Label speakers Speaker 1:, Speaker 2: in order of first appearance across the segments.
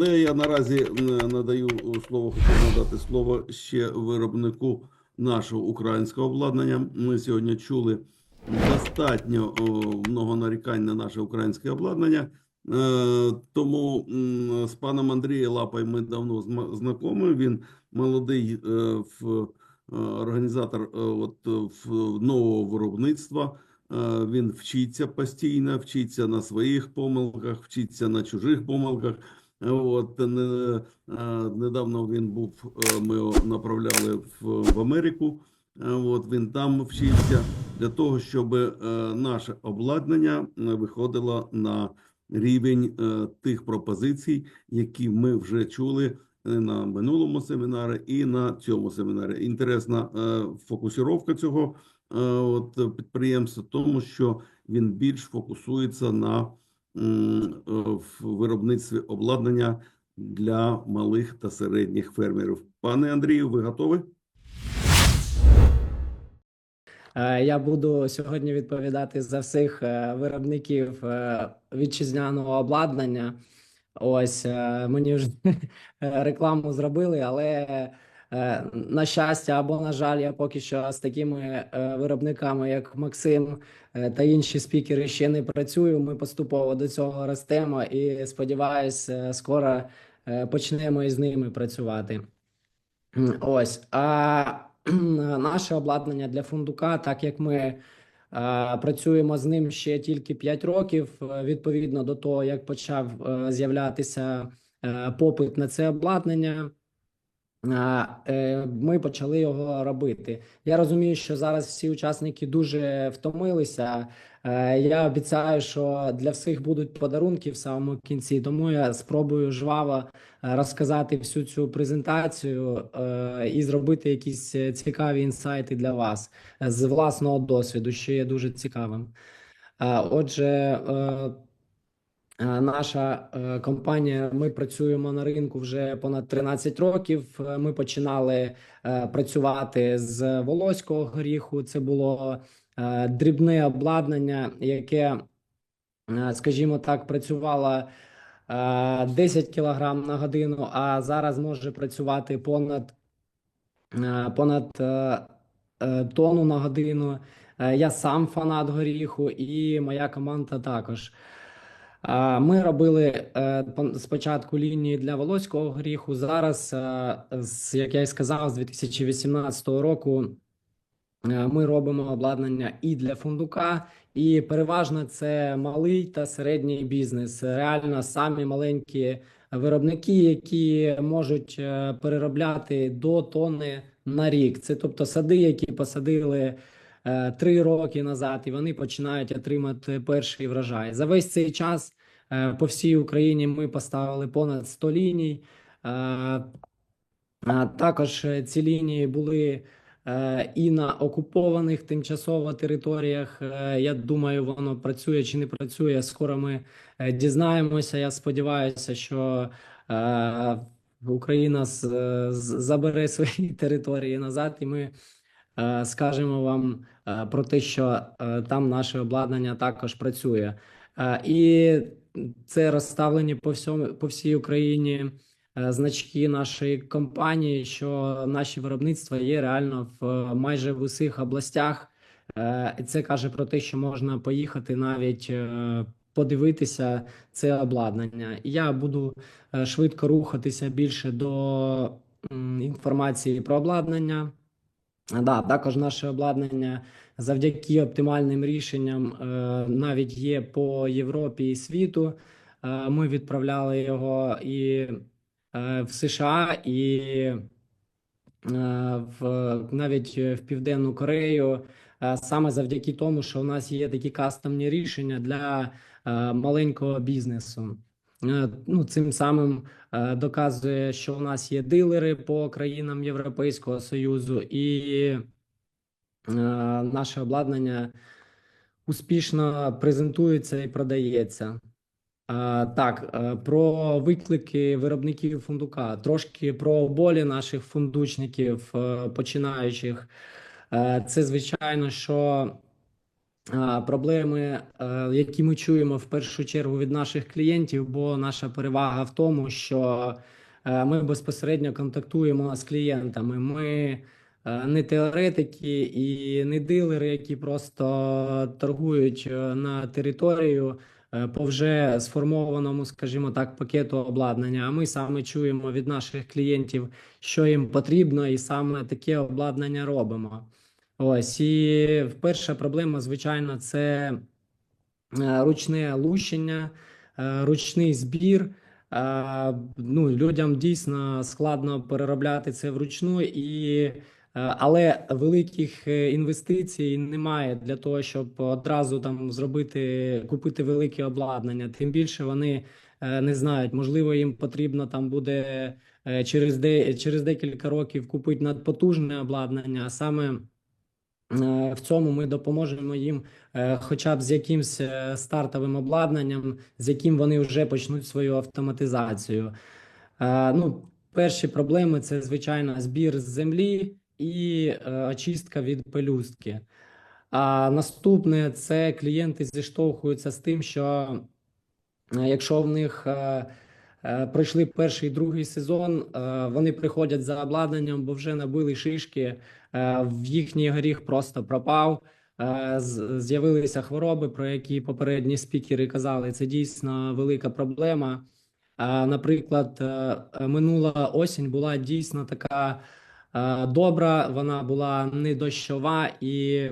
Speaker 1: Але я наразі м, надаю слово, хочу надати слово ще виробнику нашого українського обладнання. Ми сьогодні чули достатньо много нарікань на наше українське обладнання. Е, Тому з паном Андрієм Лапою ми давно знайомі. Він молодий е, в е, організатор е, от, е, нового виробництва. Е, Він вчиться постійно, вчиться на своїх помилках, вчиться на чужих помилках. Е, От не, е, недавно він був, е, ми його направляли в, в Америку. Е, От він там вчився для того, щоб е, наше обладнання е, виходило на рівень е, тих пропозицій, які ми вже чули е, на минулому семінарі і на цьому семінарі. Інтересна е, фокусировка цього е, от підприємства, тому що він більш фокусується на е, в виробництві обладнання для малих та середніх фермерів. Пане Андрію, ви готові?
Speaker 2: Е, Я буду сьогодні відповідати за всіх е, виробників е, вітчизняного обладнання. Ось е, мені вже рекламу зробили, але е, на щастя або на жаль, я поки що з такими е, виробниками, як Максим е, та інші спікери, ще не працюю. Ми поступово до цього ростемо і сподіваюся, скоро е, почнемо із ними працювати. Ось. А наше обладнання для фундука, так як ми е, працюємо з ним ще тільки 5 років, е, відповідно до того, як почав е, з'являтися е, попит на це обладнання. Е, Ми почали його робити. Я розумію, що зараз всі учасники дуже втомилися. Е, Я обіцяю, що для всіх будуть подарунки в самому кінці, тому я спробую жваво е, розказати всю цю презентацію і зробити якісь цікаві інсайти для вас з власного досвіду, що є дуже цікавим. Отже, наша е, компанія, ми працюємо на ринку вже понад 13 років. Е, Ми починали е, працювати з волоського горіху. Це було е, дрібне обладнання, яке, е, скажімо так, працювало е, 10 кг на годину, а зараз може працювати понад, е, понад е, е, тонну на годину. Е, Я сам фанат горіху, і моя команда також. Ми робили е, спочатку лінії для волоського горіху. Зараз, е, як я і сказав, з 2018 року е, ми робимо обладнання і для фундука, і переважно це малий та середній бізнес. Реально самі маленькі виробники, які можуть переробляти до тонни на рік. Це тобто сади, які посадили три роки назад, і вони починають отримати перший врожай. За весь цей час е, по всій Україні ми поставили понад 100 ліній. Е, Також е, ці лінії були е, і на окупованих тимчасово територіях. Е, Я думаю, воно працює чи не працює. Скоро ми е, дізнаємося. Я сподіваюся, що е, Україна забере свої території назад, і ми е, скажемо вам е, про те, що е, там наше обладнання також працює. Е, І це розставлені по всьому по всій Україні е, значки нашої компанії, що наші виробництва є реально в е, майже в усіх областях. Е, І це каже про те, що можна поїхати навіть е, подивитися це обладнання. Я буду е, швидко рухатися більше до інформації про обладнання. Да, також наше обладнання завдяки оптимальним рішенням е, навіть є по Європі і світу. Е, Ми відправляли його і е, в США, і в навіть в Південну Корею, саме завдяки тому, що у нас є такі кастомні рішення для маленького бізнесу. Е, Ну, цим самим е, доказує, що у нас є дилери по країнам Європейського Союзу, і е, наше обладнання успішно презентується і продається. Так, про виклики виробників фундука, трошки про болі наших фундучників, починаючих. Це звичайно, що проблеми, е, які ми чуємо в першу чергу від наших клієнтів, бо наша перевага в тому, що е, ми безпосередньо контактуємо з клієнтами. Ми е, не теоретики і не дилери, які просто торгують на територію по вже сформованому, скажімо так, пакету обладнання. А ми саме чуємо від наших клієнтів, що їм потрібно, і саме таке обладнання робимо. Ось і перша проблема, звичайно, це е, ручне лущення, е, ручний збір. Е, Ну, людям дійсно складно переробляти це вручну, і, але великих інвестицій немає для того, щоб одразу там зробити, купити велике обладнання. Тим більше вони не знають, можливо, їм потрібно там буде через, де, через декілька років купити надпотужне обладнання, а саме. Е, В цьому ми допоможемо їм, е, хоча б з якимсь е, стартовим обладнанням, з яким вони вже почнуть свою автоматизацію. Ну, перші проблеми це звичайно збір з землі і очистка від пелюстки. А наступне це клієнти зіштовхуються з тим, що якщо в них пройшли перший і другий сезон, е, вони приходять за обладнанням, бо вже набили шишки. Е, в їхній горіх просто пропав. Е, З'явилися хвороби, про які попередні спікери казали. Це дійсно велика проблема. Е, Наприклад, е, е, минула осінь була дійсно така е, добра, вона була не дощова і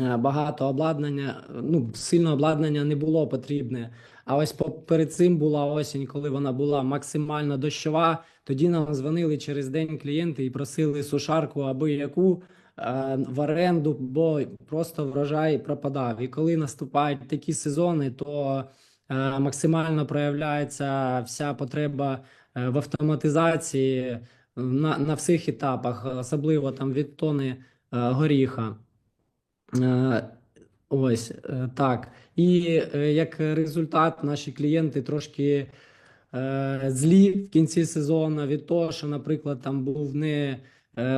Speaker 2: е, багато обладнання, ну, сильно обладнання не було потрібне. А ось перед цим була осінь, коли вона була максимально дощова. Тоді нам дзвонили через день клієнти і просили сушарку аби яку е, в оренду, бо просто врожай пропадав. І коли наступають такі сезони, то е, максимально проявляється вся потреба е, в автоматизації на, на всіх етапах, особливо там від тони е, горіха. Е, Ось е, так. І е, як результат, наші клієнти трошки е, злі в кінці сезону від того, що, наприклад, там був не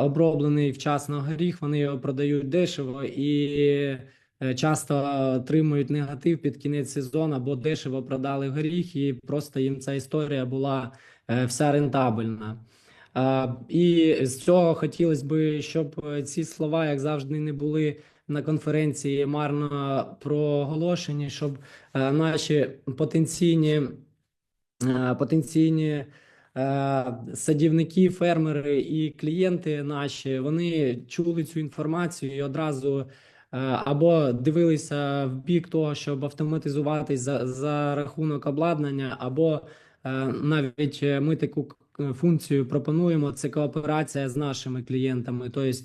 Speaker 2: оброблений вчасно горіх, вони його продають дешево і часто отримують негатив під кінець сезону, бо дешево продали горіх, і просто їм ця історія була вся рентабельна. І з цього хотілося б, щоб ці слова, як завжди, не були на конференції марно проголошені, щоб е, наші потенційні, е, потенційні е, садівники, фермери і клієнти наші вони чули цю інформацію і одразу. Або дивилися в бік того, щоб автоматизуватись за, за рахунок обладнання, або е, навіть ми таку функцію пропонуємо. Це кооперація з нашими клієнтами. Тобто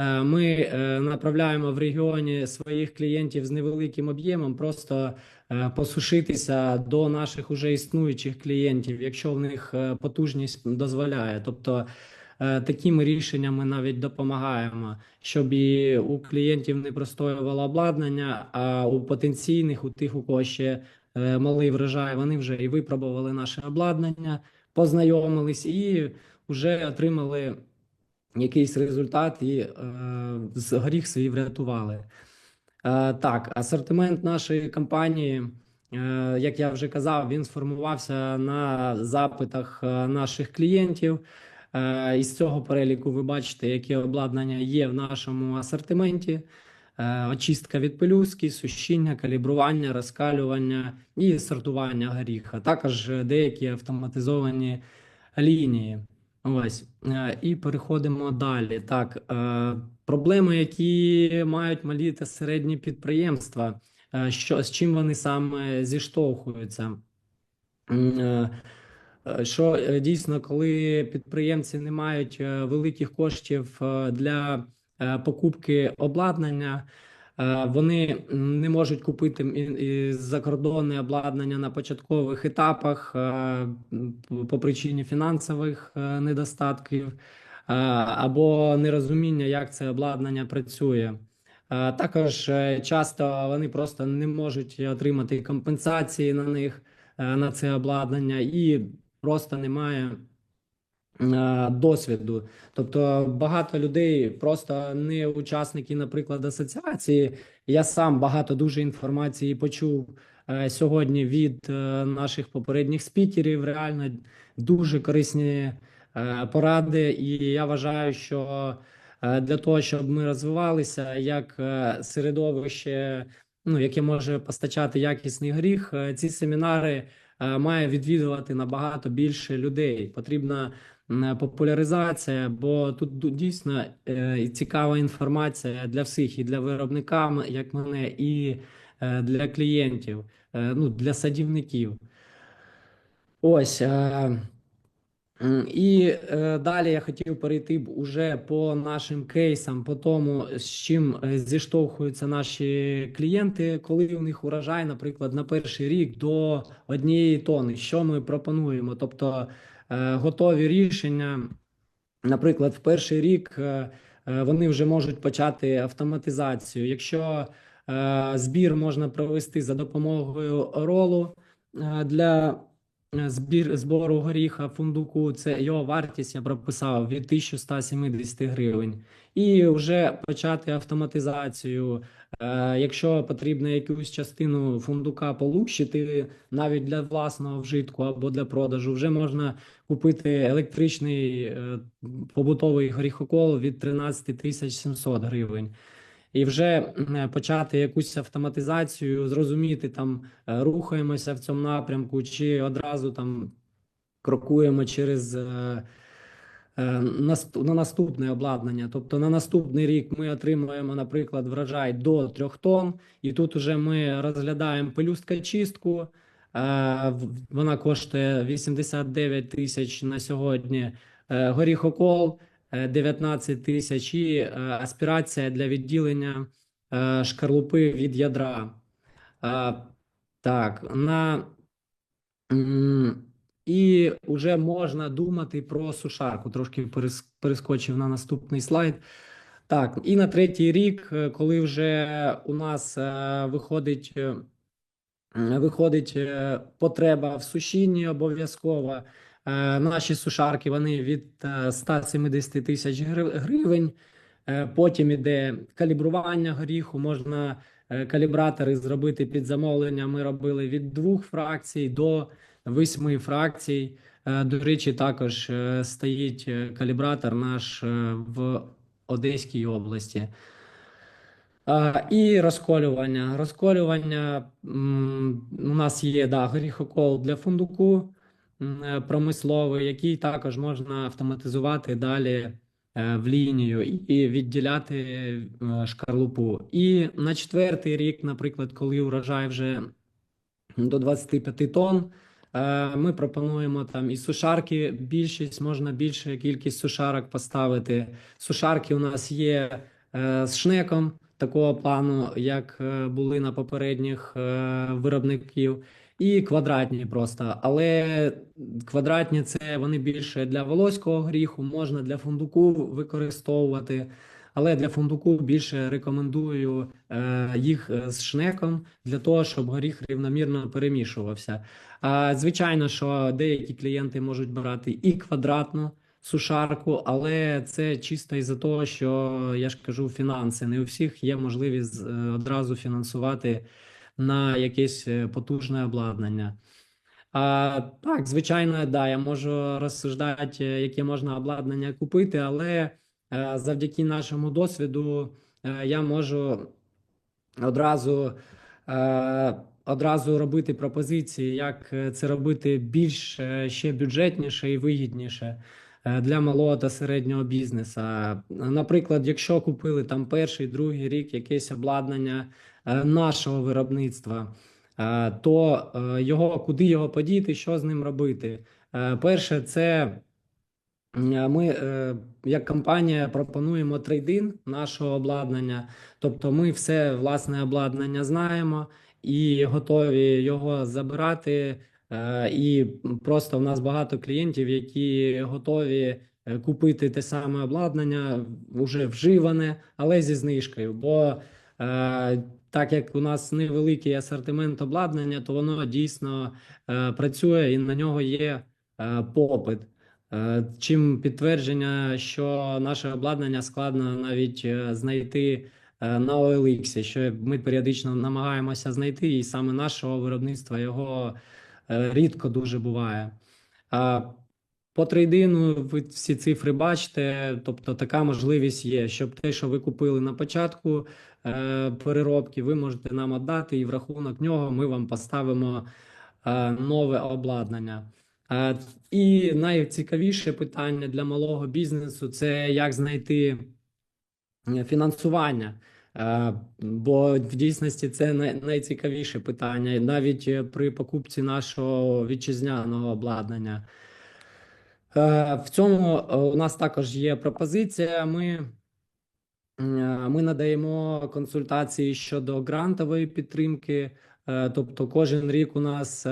Speaker 2: Ми е, направляємо в регіоні своїх клієнтів з невеликим об'ємом, просто е, посушитися до наших уже існуючих клієнтів, якщо в них е, потужність дозволяє. Тобто е, такими рішеннями навіть допомагаємо, щоб і у клієнтів не простоювало обладнання, а у потенційних, у тих, у кого ще е, малий врожай, вони вже і випробували наше обладнання, познайомились і вже отримали якийсь результат і е, з свій врятували. Е, так, асортимент нашої компанії, е, як я вже казав, він сформувався на запитах е, наших клієнтів. Е, із цього переліку ви бачите, яке обладнання є в нашому асортименті. Е, очистка від пелюстки, сушіння, калібрування, розкалювання і сортування горіха. Також деякі автоматизовані лінії. Ось Е, і переходимо далі. Так, е, проблеми, які мають малі та середні підприємства, е, що з чим вони саме зіштовхуються? Що дійсно, коли підприємці не мають великих коштів для покупки обладнання, вони не можуть купити закордонне обладнання на початкових етапах е, по- причині фінансових е, недостатків е, або нерозуміння, як це обладнання працює. Е, Також е, часто вони просто не можуть отримати компенсації на них е, на це обладнання, і просто немає е, досвіду. Тобто багато людей просто не учасники, наприклад, асоціації. Я сам багато дуже інформації почув е, сьогодні від е, наших попередніх спікерів. Реально дуже корисні е, поради, і я вважаю, що е, для того, щоб ми розвивалися як е, середовище, ну яке може постачати якісний гріх, е, ці семінари е, має відвідувати набагато більше людей. Потрібна популяризація, бо тут дійсно е, цікава інформація для всіх, і для виробника, як мене, і е, для клієнтів, е, ну для садівників. Ось. І е, далі я хотів перейти б уже по нашим кейсам, по тому, з чим е, зіштовхуються наші клієнти, коли у них урожай, наприклад, на перший рік до однієї тони. Що ми пропонуємо? Тобто е, готові рішення, наприклад, в перший рік е, е, вони вже можуть почати автоматизацію. Якщо е, збір можна провести за допомогою ролу е, для збір збору горіха фундуку, це його вартість я прописав від 1170 гривень. І вже почати автоматизацію. Е, Якщо потрібно якусь частину фундука полущити навіть для власного вжитку або для продажу, вже можна купити електричний е, побутовий горіхокол від 13 тисяч 700 гривень. І вже е, почати якусь автоматизацію, зрозуміти там, е, рухаємося в цьому напрямку, чи одразу там крокуємо через е, на наступне обладнання. Тобто на наступний рік ми отримуємо, наприклад, врожай до 3 тонн, і тут уже ми розглядаємо пелюстка чистку. Е, Вона коштує 89 тисяч на сьогодні. Горіхокол 19 тисяч і е, аспірація для відділення е, шкарлупи від ядра. Е, Так, на І вже можна думати про сушарку. Трошки перес- перескочив на наступний слайд. Так, і на третій рік, е, коли вже у нас е, виходить, е, виходить е, потреба в сушінні обов'язково. Е, Наші сушарки вони від е, 170 тисяч гривень. Е, Потім іде калібрування горіху. Можна е, калібратори зробити під замовлення. Ми робили від двох фракцій до восьми фракцій. Е, До речі, також е, стоїть е, калібратор наш е, в Одеській області. І розколювання. Розколювання у нас є да, горіхокол для фундуку е, промисловий, який також можна автоматизувати далі е, в лінію і відділяти е, шкарлупу. І на четвертий рік, наприклад, коли урожай вже до 25 тонн. Е, Ми пропонуємо там і сушарки. Більшість можна більше кількість сушарок поставити. Сушарки у нас є е, з шнеком такого плану, як е, були на попередніх е, виробників, і квадратні просто. Але квадратні це вони більше для волоського гріху, можна для фундуку використовувати. Але для фундуку більше рекомендую е, їх е, з шнеком для того, щоб горіх рівномірно перемішувався. А, звичайно, що деякі клієнти можуть брати і квадратну сушарку, але це чисто із-за того, що я ж кажу, фінанси. Не у всіх є можливість е, одразу фінансувати на якесь е, потужне обладнання. А, так, звичайно, да, я можу розсуждати, е, яке можна обладнання купити, але е, завдяки нашому досвіду я можу одразу, одразу робити пропозиції, як це робити більш ще бюджетніше і вигідніше для малого та середнього бізнесу. Наприклад, якщо купили там перший, другий рік якесь обладнання е, нашого виробництва, е, то е, його куди його подіти, що з ним робити? Е, Перше, це Е, Ми, е, як компанія, пропонуємо трейдин нашого обладнання. Тобто, ми все власне обладнання знаємо і готові його забирати. Е, І просто в нас багато клієнтів, які готові е, купити те саме обладнання, вже вживане, але зі знижкою. Бо е, так як у нас невеликий асортимент обладнання, то воно дійсно працює і на нього є попит. Чим підтвердження, що наше обладнання складно навіть знайти на OLX, що ми періодично намагаємося знайти, і саме нашого виробництва його рідко дуже буває. По трейдину ви всі цифри бачите, тобто така можливість є, щоб те, що ви купили на початку е, переробки, ви можете нам віддати, і в рахунок нього ми вам поставимо е, нове обладнання. Е, І найцікавіше питання для малого бізнесу це як знайти е, фінансування. Е, Бо в дійсності це найцікавіше питання, навіть е, при покупці нашого вітчизняного обладнання. Е, В цьому у нас також є пропозиція. Ми, ми надаємо консультації щодо грантової підтримки. Тобто, кожен рік у нас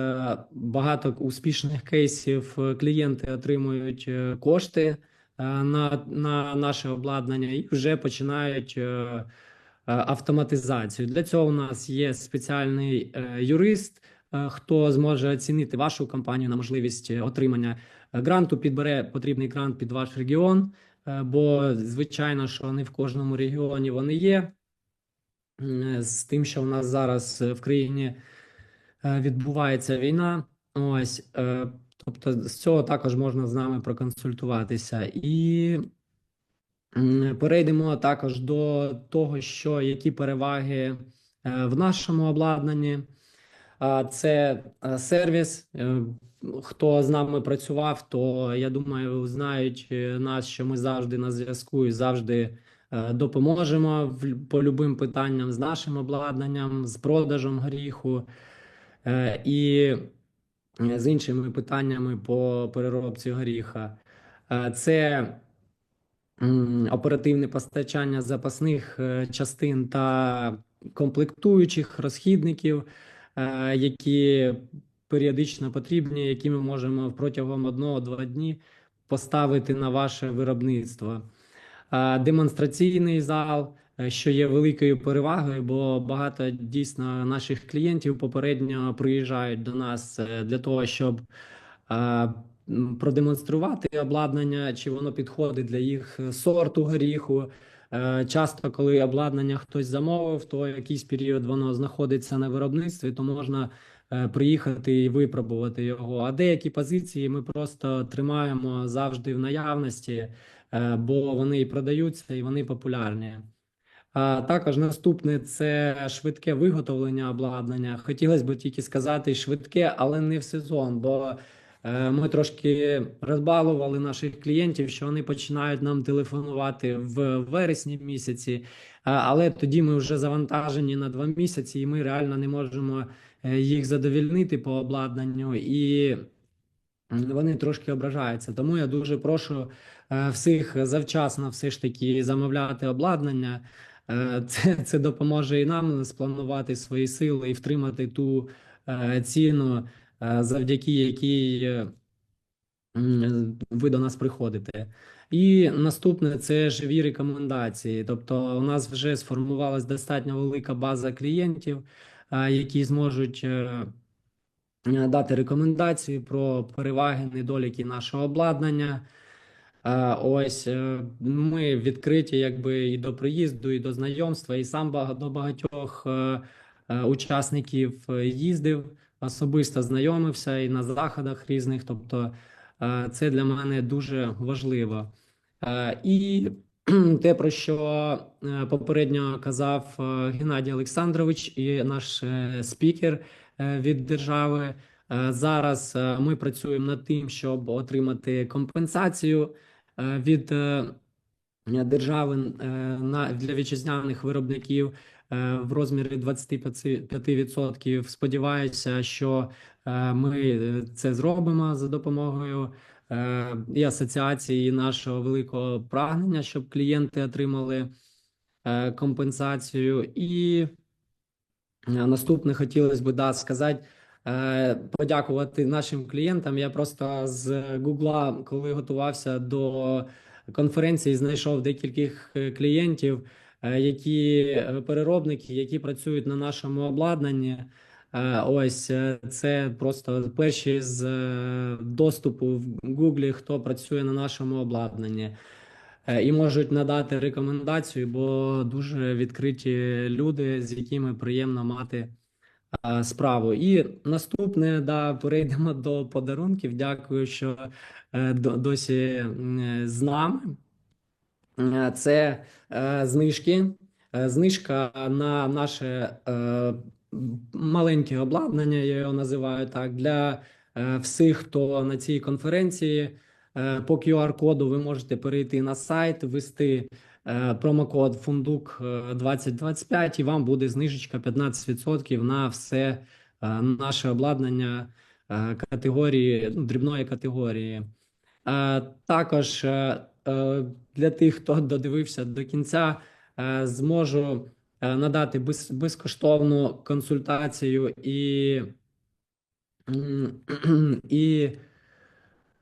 Speaker 2: багато успішних кейсів. Клієнти отримують кошти на, на наше обладнання і вже починають автоматизацію. Для цього у нас є спеціальний е, юрист, е, хто зможе оцінити вашу компанію на можливість е, отримання гранту, підбере потрібний грант під ваш регіон, е, бо звичайно, що не в кожному регіоні вони є. З тим, що в нас зараз е, в країні е, відбувається війна. Ось, е, тобто, з цього також можна з нами проконсультуватися. І перейдемо також до того, що які переваги е, в нашому обладнанні. Це е, сервіс. Е, Хто з нами працював, то я думаю, знають нас, що ми завжди на зв'язку і завжди допоможемо по любим питанням з нашим обладнанням, з продажем гріху і з іншими питаннями по переробці горіха. Це оперативне постачання запасних е, частин та комплектуючих розхідників, е, які періодично потрібні, які ми можемо протягом одного-два дні поставити на ваше виробництво. Е, Демонстраційний зал, що є великою перевагою, бо багато дійсно наших клієнтів попередньо приїжджають до нас для того, щоб продемонструвати обладнання, чи воно підходить для їх е, сорту горіху. Е, Часто, коли обладнання хтось замовив, то якийсь період воно знаходиться на виробництві, то можна е, приїхати і випробувати його. А деякі позиції ми просто тримаємо завжди в наявності, бо вони і продаються, і вони популярні. А також наступне це швидке виготовлення обладнання. Хотілося б тільки сказати швидке, але не в сезон, бо ми трошки розбалували наших клієнтів, що вони починають нам телефонувати в вересні місяці, але тоді ми вже завантажені на два місяці, і ми реально не можемо е, їх задовільнити по обладнанню. І вони трошки ображаються. Тому я дуже прошу е, всіх завчасно все ж таки замовляти обладнання. Е, Це, це допоможе і нам спланувати свої сили і втримати ту е, ціну, е, завдяки якій е, ви до нас приходите. І наступне це живі рекомендації. Тобто, у нас вже сформувалась достатньо велика база клієнтів, е, які зможуть. е, е, дати рекомендації про переваги, недоліки нашого обладнання. Е, Ось е, ми відкриті якби і до приїзду, і до знайомства, і сам до багатьох е, е, учасників е, їздив, особисто знайомився і на заходах різних. Тобто е, це для мене дуже важливо. Е, І те, про що е, попередньо казав Геннадій Олександрович і наш спікер від держави. Зараз ми працюємо над тим, щоб отримати компенсацію від держави для вітчизняних виробників в розмірі 25%. Сподіваюся, що е, ми е, це зробимо за допомогою е, і асоціації нашого великого прагнення, щоб клієнти отримали е, компенсацію. І е, наступне хотілося б да, сказати. е, Подякувати нашим клієнтам. Я просто з Гугла, коли готувався до конференції, знайшов декількох е, клієнтів, е, які е, переробники, які працюють на нашому обладнанні. Е, Ось е, це просто перші з е, доступу в Гуглі, хто працює на нашому обладнанні. Е, І можуть надати рекомендацію, бо дуже відкриті люди, з якими приємно мати е, справу. І наступне, да, перейдемо до подарунків. Дякую, що е, досі з нами. Е, Це е, знижки. Е, Знижка на наше маленьке обладнання, я його називаю так, для всіх, хто на цій конференції. По QR-коду ви можете перейти на сайт, ввести промокод Фундук е, 2025 і вам буде знижечка 15% на все наше обладнання категорії, ну, дрібної категорії. Також для тих, хто додивився до кінця, е, зможу е, надати безкоштовну консультацію і, і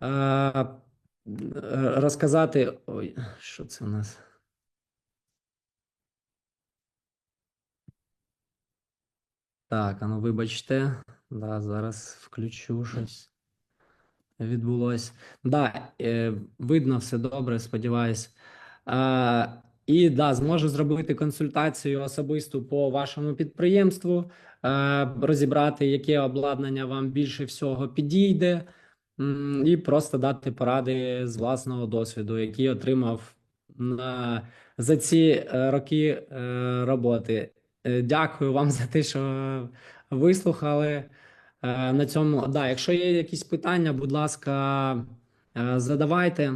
Speaker 2: е, розказати. Ой, що це у нас? Так, а ну вибачте, да, зараз включу щось. Відбулось. Да, е, видно все добре, сподіваюсь. І да, зможу зробити консультацію особисту по вашому підприємству, е, розібрати, яке обладнання вам більше всього підійде, і просто дати поради з власного досвіду, який отримав на, за ці е, роки роботи. Дякую вам за те, що вислухали. Е, На цьому, да, якщо є якісь питання, будь ласка, е, задавайте.